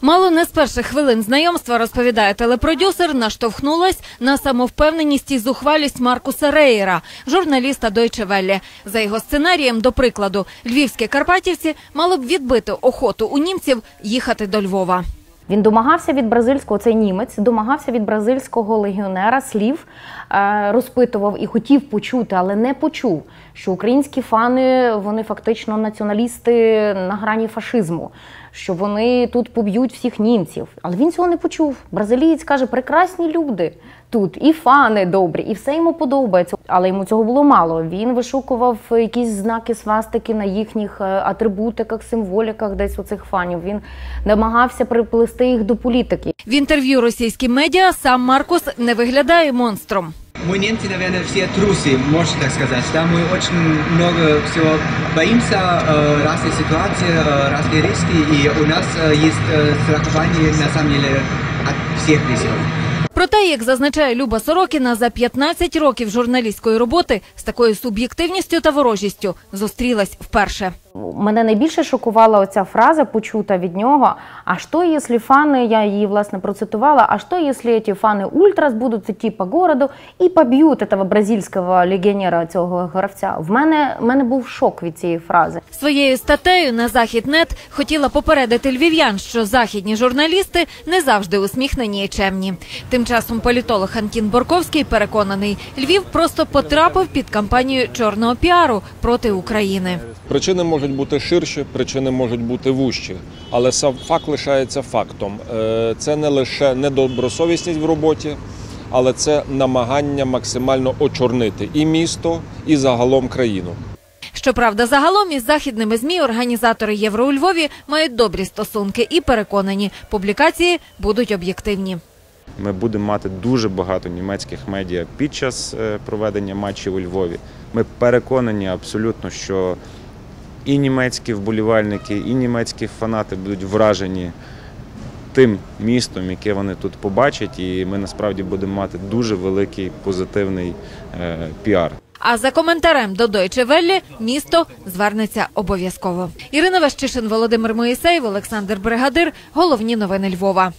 Мало не з перших хвилин знайомства, розповідає телепродюсер, наштовхнулась на самовпевненість і зухвалість Маркуса Рейера, журналіста Deutsche Welle. За його сценарієм, до прикладу, львівські карпатівці мали б відбити охоту у німців їхати до Львова. Він домагався від бразильського, цей німець домагався від бразильського легіонера слів, е, розпитував і хотів почути, але не почув, що українські фани вони фактично націоналісти на грані фашизму, що вони тут поб'ють всіх німців. Але він цього не почув. Бразилієць каже: прекрасні люди тут, і фани добрі, і все йому подобається. Але йому цього було мало. Він вишукував якісь знаки свастики на їхніх е, атрибутиках, символіках, десь у цих фанів. Він намагався приплести їх до політики. В інтерв'ю російським медіа сам Маркус не виглядає монстром. Мы немцы, наверное, все трусы, можно так сказать. Да, мы очень много всего боимся, э, разные ситуации, э, разные риски, и у нас э, есть э, страхование, на самом деле, от всех рисков. Проте, як зазначає Люба Сорокіна, за 15 років журналістської роботи з такою суб'єктивністю та ворожістю зустрілась вперше. Мене найбільше шокувала оця фраза, почута від нього. А що, якщо фани, я її власне процитувала, а що, якщо ці фани ультрас будуть йти по городу і поб'ють цього бразильського легіонера, цього гравця? В мене, в мене був шок від цієї фрази. Своєю статтею на Західнет хотіла попередити львів'ян, що західні журналісти не завжди усміхнені і чемні. Тим часом політолог Антін Борковський переконаний, Львів просто потрапив під кампанію чорного піару проти України. Причини можуть бути ширші, причини можуть бути вужчі, але сам факт лишається фактом. Е, Це не лише недобросовісність в роботі, але це намагання максимально очорнити і місто, і загалом країну. Щоправда, загалом із західними змі організатори Євро у Львові мають добрі стосунки і переконані, публікації будуть об'єктивні. Ми будемо мати дуже багато німецьких медіа під час е, проведення матчів у Львові. Ми переконані абсолютно, що і німецькі вболівальники, і німецькі фанати будуть вражені тим містом, яке вони тут побачать, і ми насправді будемо мати дуже великий позитивний е, піар. А за коментарем до Deutsche Welle місто звернеться обов'язково. Ірина Ващишин, Володимир Моїсеєв, Олександр Бригадир. Головні новини Львова.